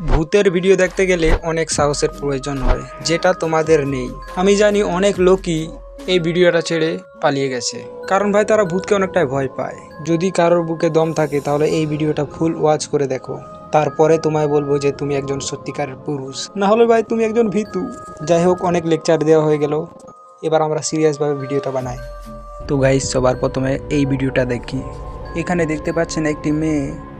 ভূতের ভিডিও দেখতে গেলে অনেক সাহসের প্রয়োজন হয়, যেটা তোমাদের নেই। আমি জানি অনেক লোকই এই ভিডিওটা ছেড়ে পালিয়ে গেছে। কারণ ভাই, তারা ভূতকে অনেকটাই ভয় পায়। যদি কারোর বুকে দম থাকে, তাহলে এই ভিডিওটা ফুল ওয়াচ করে দেখো। তারপরে তোমায় বলব যে তুমি একজন সত্যিকারের পুরুষ। না হলে ভাই, তুমি একজন ভীতু। যাই হোক, অনেক লেকচার দেওয়া হয়ে গেল। এবার আমরা সিরিয়াসভাবে ভিডিওটা বানাই। তো গাইস সবার প্রথমে এই ভিডিওটা দেখি। এখানে দেখতে পাচ্ছেন একটি মেয়ে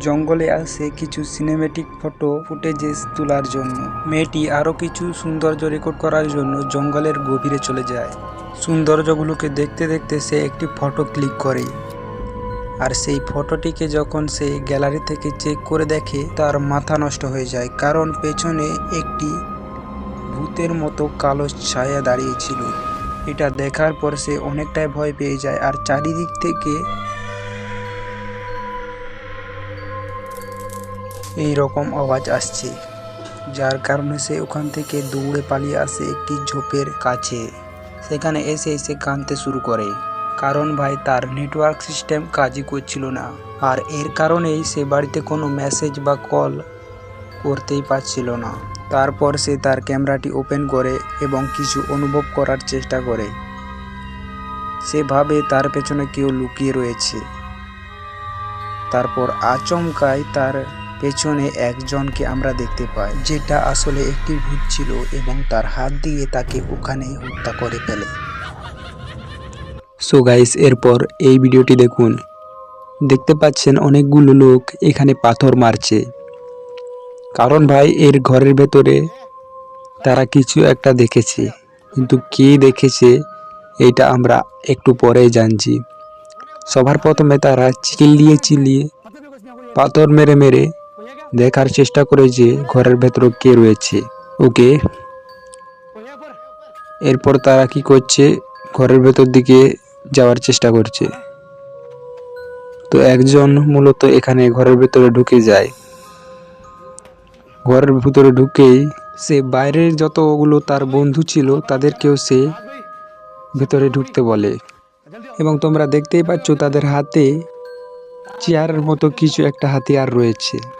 জঙ্গলে আসে কিছু সিনেমেটিক ফটো ফুটেজেস তোলার জন্য। মেয়েটি আরও কিছু সৌন্দর্য রেকর্ড করার জন্য জঙ্গলের গভীরে চলে যায়। সৌন্দর্যগুলোকে দেখতে দেখতে সে একটি ফটো ক্লিক করে। আর সেই ফটোটিকে যখন সে গ্যালারি থেকে চেক করে দেখে, তার মাথা নষ্ট হয়ে যায় কারণ পেছনে একটি ভূতের মতো কালো ছায়া দাঁড়িয়েছিল এটা দেখার পর সে অনেকটাই ভয় পেয়ে যায় আর চারিদিক থেকে এই রকম আওয়াজ আসছে, যার কারণে সে ওখান থেকে দৌড়ে পালিয়ে আসে একটি ঝোপের কাছে। সেখানে এসে এসে কাঁদতে শুরু করে, কারণ ভাই তার নেটওয়ার্ক সিস্টেম কাজই করছিল না। আর এর কারণেই সে বাড়িতে কোনো মেসেজ বা কল করতেই পারছিল না। তারপর সে তার ক্যামেরাটি ওপেন করে এবং কিছু অনুভব করার চেষ্টা করে। সে ভাবে তার পেছনে কেউ লুকিয়ে রয়েছে। তারপর আচমকায় তার পেছনে একজনকে আমরা দেখতে পাই, যেটা আসলে একটি ভূত ছিল এবং তার হাত দিয়ে তাকে ওখানেই হত্যা করে ফেলে। সো গাইস এরপর এই ভিডিওটি দেখুন। দেখতে পাচ্ছেন অনেকগুলো লোক এখানে পাথর মারছে। কারণ ভাই, এর ঘরের ভেতরে তারা কিছু একটা দেখেছে। কিন্তু কে দেখেছে, এটা আমরা একটু পরেই জানছি। সবার প্রথমে তারা চিল্লিয়ে চিল্লিয়ে পাথর মেরে মেরে দেখার চেষ্টা করে যে ঘরের ভেতরে কে রয়েছে। ওকে? এরপর তারা কি করছে? ঘরের ভেতর দিকে যাওয়ার চেষ্টা করছে। তো একজন মূলত এখানে ঘরের ভেতরে ঢুকে যায়। ঘরের ভেতরে ঢুকেই সে বাইরের যতগুলো তার বন্ধু ছিল, তাদেরকেও সে ভেতরে ঢুকতে বলে। এবং তোমরা দেখতেই পাচ্ছ তাদের হাতে চেয়ারের মতো কিছু একটা হাতিয়ার রয়েছে।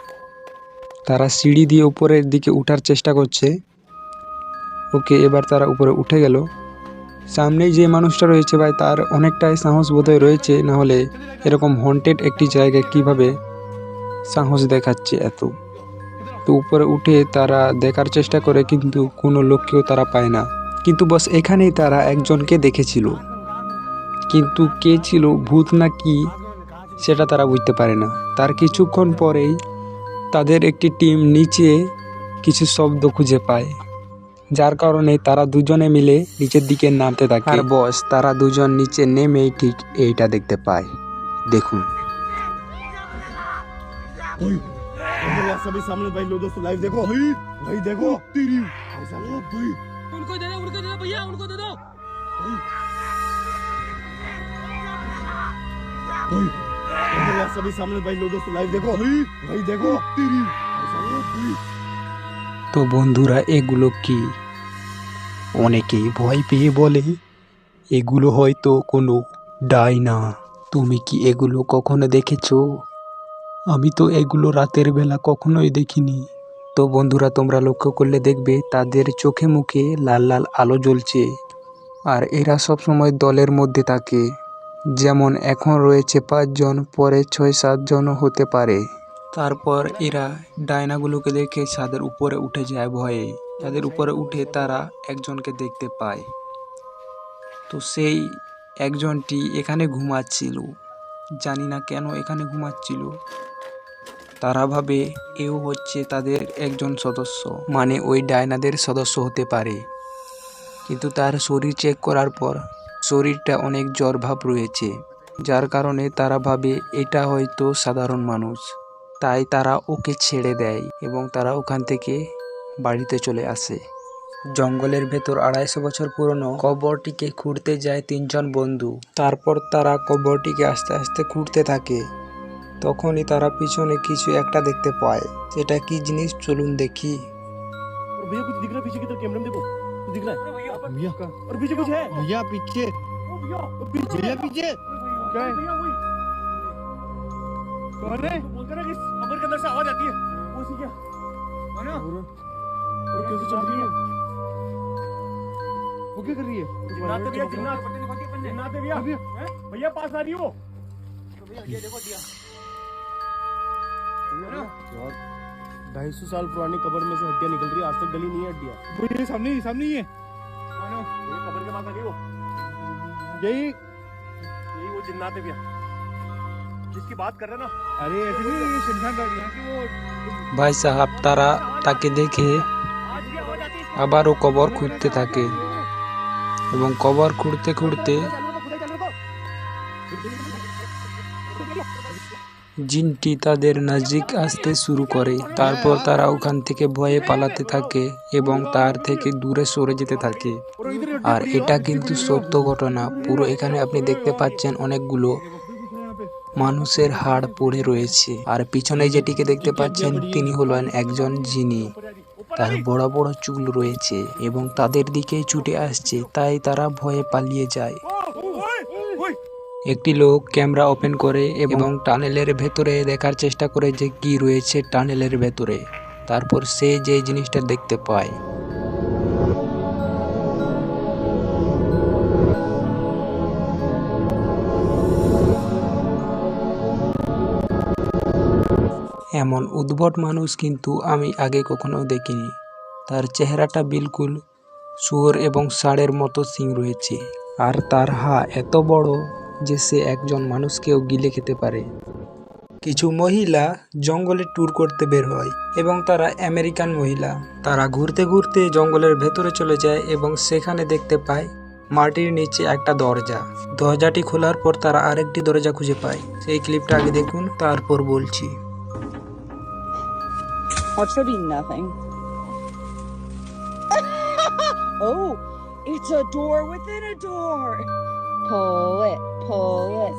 তারা সিঁড়ি দিয়ে উপরের দিকে উঠার চেষ্টা করছে। ওকে এবার তারা উপরে উঠে গেল। সামনেই যে মানুষটা রয়েছে ভাই, তার অনেকটাই সাহস বোধহয় রয়েছে, না হলে এরকম হন্টেড একটি জায়গায় কীভাবে সাহস দেখাচ্ছে এত। তো উপরে উঠে তারা দেখার চেষ্টা করে, কিন্তু কোনো লোককেও তারা পায় না। কিন্তু বস, এখানেই তারা একজনকে দেখেছিল। কিন্তু কে ছিল, ভূত না কি, সেটা তারা বুঝতে পারে না। তার কিছুক্ষণ পরেই তাদের একটি টিম নিচে কিছু শব্দ খুঁজে পায় যার কারণে তারা দুজনে মিলে নিচের দিকে নামতে থাকে আর বস তারা দুজন নিচে নেমেই ঠিক এইটা দেখতে পায় দেখুন मेरे सभी सामने भाई लो दोस्तों लाइव देखो भाई भाई देखो तेरी भाई साहब भाई उनको दे दो उनको दे दो भैया उनको दे दो भाई मेरे सभी सामने भाई लो दोस्तों लाइव देखो भाई भाई देखो तेरी भाई साहब भाई তো বন্ধুরা এগুলো কি অনেকেই ভয় পেয়ে বলে এগুলো হয়তো কোনো ডাইনা তুমি কি এগুলো কখনো দেখেছো আমি তো এগুলো রাতের বেলা কখনোই দেখিনি তো বন্ধুরা তোমরা লক্ষ্য করলে দেখবে তাদের চোখে মুখে লাল লাল আলো জ্বলছে আর এরা সব সময় দলের মধ্যে থাকে যেমন এখন রয়েছে পাঁচজন, পরে ছয়, সাতজনও হতে পারে। তারপর এরা ডায়নাগুলোকে দেখে ছাদের উপরে উঠে যায় ভয়ে। ছাদের উপরে উঠে তারা একজনকে দেখতে পায়। তো সেই একজনটি এখানে ঘুমাচ্ছিল। জানি না কেন এখানে ঘুমাচ্ছিল। তারা ভাবে এও হচ্ছে তাদের একজন সদস্য মানে ওই ডায়নাদের সদস্য হতে পারে। কিন্তু তার শরীর চেক করার পর শরীরটা অনেক জ্বরভাব রয়েছে, যার কারণে তারা ভাবে এটা হয়তো সাধারণ মানুষ। তাই তারা ওকে ছেড়ে দেয় এবং তারা ওখান থেকে বাড়িতে চলে আসে। জঙ্গলের ভেতর আড়াইশো বছর পুরনো কবরটিকে খুঁড়তে যায় তিনজন বন্ধু। তারপর তারা কবরটিকে আস্তে আস্তে খুঁড়তে থাকে। তখনই তারা পিছনে কিছু একটা দেখতে পায়। সেটা কি জিনিস? চলুন দেখি। दिख रहा है? देखो दिख है भैया। और पीछे कुछ है? भैया पीछे। भैया पीछे क्या है। कौन है? बोलते ना कि कमर के अंदर से आवाज़ आती है। घुस गया और और कैसे चल रही है? वो क्या कर रही है? जिन्नाते भैया जिन्नात जिन्नाते भैया। भैया। पास आ रही हो यार ढाई सौ साल पुरानी कब्र में से हड्डियां निकल रही है आज तक गली नहीं है हड्डियां ये सामने ही सामने ही है ये कब्र के पास आ गई वो यही यही वो जिन्नात है भैया जिसकी बात कर रहे हैं ना अरे ऐसे नहीं ये शमशान घाट यहाँ की वो ভাই সাহাব তারা তাকে দেখে आज भी आवाज आती है আবারও কবর খুঁড়তে থাকে এবং কবর খুঁড়তে খুঁড়তে জিনটি তাদের নজিক আসতে শুরু করে। তারপর তারা ওখান থেকে ভয়ে পালাতে থাকে এবং তার থেকে দূরে সরে যেতে থাকে। আর এটা কিন্তু সত্য ঘটনা। পুরো এখানে আপনি দেখতে পাচ্ছেন অনেকগুলো মানুষের হাড় পড়ে রয়েছে। আর পিছনে যেটিকে দেখতে পাচ্ছেন, তিনি হলেন একজন জিনি। তার বড় বড় চুল রয়েছে এবং তাদের দিকেই ছুটে আসছে, তাই তারা ভয়ে পালিয়ে যায়। একটি লোক ক্যামেরা ওপেন করে এবং টানেলের ভেতরে দেখার চেষ্টা করে যে কি রয়েছে টানেলের ভেতরে। তারপর সে যে জিনিসটা দেখতে পায়। এমন উদ্ভট মানুষ কিন্তু আমি আগে কখনো দেখিনি। তার চেহারাটা বিলকুল শুয়োর এবং ষাঁড়ের মতো সিং রয়েছে। আর তার হা এত বড় যে সে একজন মানুষকেও গিলে খেতে পারে। কিছু মহিলা জঙ্গলে ট্যুর করতে বের হয় এবং তারা আমেরিকান মহিলা। তারা ঘুরতে ঘুরতে জঙ্গলের ভেতরে চলে যায় এবং সেখানে দেখতে পায় মাটির নিচে একটা দরজা। দরজাটি খোলার পর তারা আরেকটি দরজা খুঁজে পায়। সেই ক্লিপটা আগে দেখুন তারপর বলছি। Oh, it's a door within a door. Pull it, pull it,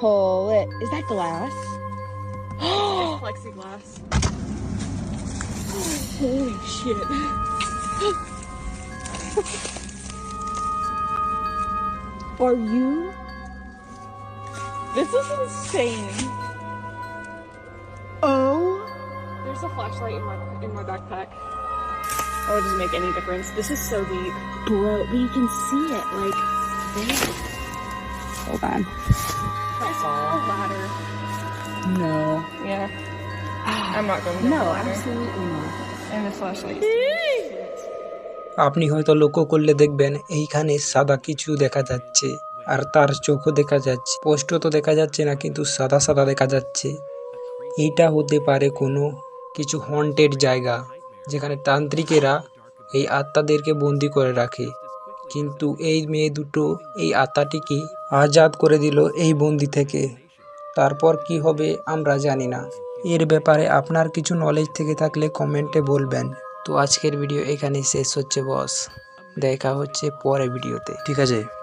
pull it. Is that glass? Oh, plexiglass. Holy shit. Are you? This is insane. Oh. There's a flashlight in my in my backpack. Oh, it doesn't make any difference. This is so deep. Bro, but you can see it like there. Hold on. There's a ladder. No. Yeah. I'm not going to No, ladder. absolutely not. And the flashlight. আপনি হয়তো লক্ষ্য করলে দেখবেন এইখানে সাদা কিছু দেখা যাচ্ছে আর তার চোখও দেখা যাচ্ছে স্পষ্ট তো দেখা যাচ্ছে না কিন্তু সাদা সাদা দেখা যাচ্ছে এইটা হতে পারে কোনো কিছু হন্টেড জায়গা যেখানে তান্ত্রিকেরা এই আত্মাদেরকে বন্দি করে রাখে কিন্তু এই মেয়ে দুটো এই আত্মাটিকে আজাদ করে দিল এই বন্দি থেকে। তারপর কি হবে আমরা জানি না। এর ব্যাপারে আপনার কিছু নলেজ থেকে থাকলে কমেন্টে বলবেন। তো আজকের ভিডিও এখানেই শেষ হচ্ছে বস দেখা হচ্ছে পরে ভিডিওতে ঠিক আছে।